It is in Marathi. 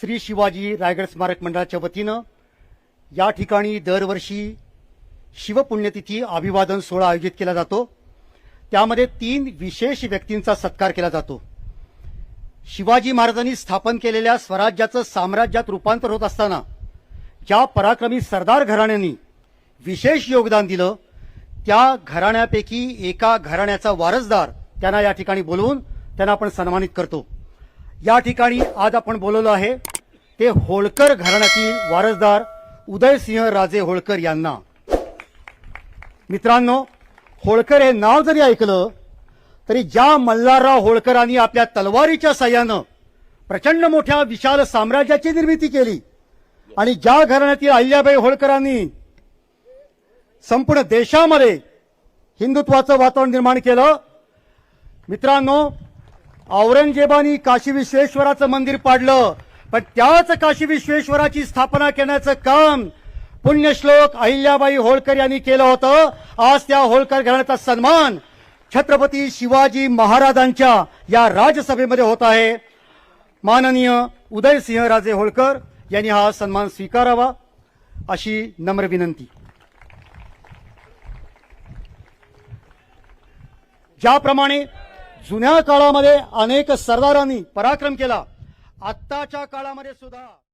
श्री शिवाजी रायगड स्मारक मंडळाच्या वतीनं या ठिकाणी दरवर्षी शिवपुण्यतिथी अभिवादन सोहळा आयोजित केला जातो. त्यामध्ये तीन विशेष व्यक्तींचा सत्कार केला जातो. शिवाजी महाराजांनी स्थापन केलेल्या स्वराज्याचं साम्राज्यात रूपांतर होत असताना ज्या पराक्रमी सरदार घराण्यानी विशेष योगदान दिलं त्या घराण्यापैकी एका घराण्याचा वारसदार त्यांना या ठिकाणी बोलवून त्यांना आपण सन्मानित करतो. या ठिकाणी आज आपण बोलवलं आहे ते होळकर घराण्यातील वारसदार उदयसिंह राजे होळकर यांना. मित्रांनो होळकर हे नाव जरी ऐकलं तरी ज्या मल्हारराव होळकरांनी आपल्या तलवारीच्या साह्यानं प्रचंड मोठ्या विशाल साम्राज्याची निर्मिती केली आणि ज्या घराण्यातील अहिल्याबाई होळकरांनी संपूर्ण देशामध्ये हिंदुत्वाचं वातावरण निर्माण केलं मित्रांनो औरंगजेबानी काशी विश्वेश्वराचं मंदिर पाडलं पण त्याच काशी विश्वेश्वराची स्थापना करण्याचं काम पुण्यश्लोक अहिल्याबाई होळकर यांनी केलं होतं. आज त्या होळकर घराण्याचा सन्मान छत्रपती शिवाजी महाराजांच्या या राज्यसभेमध्ये होत आहे. माननीय उदयसिंह राजे होळकर यांनी हा सन्मान स्वीकारावा अशी नम्र विनंती. ज्याप्रमाणे जुन्या काळामध्ये अनेक सरदारांनी पराक्रम केला आत्ताच्या काळामध्ये सुद्धा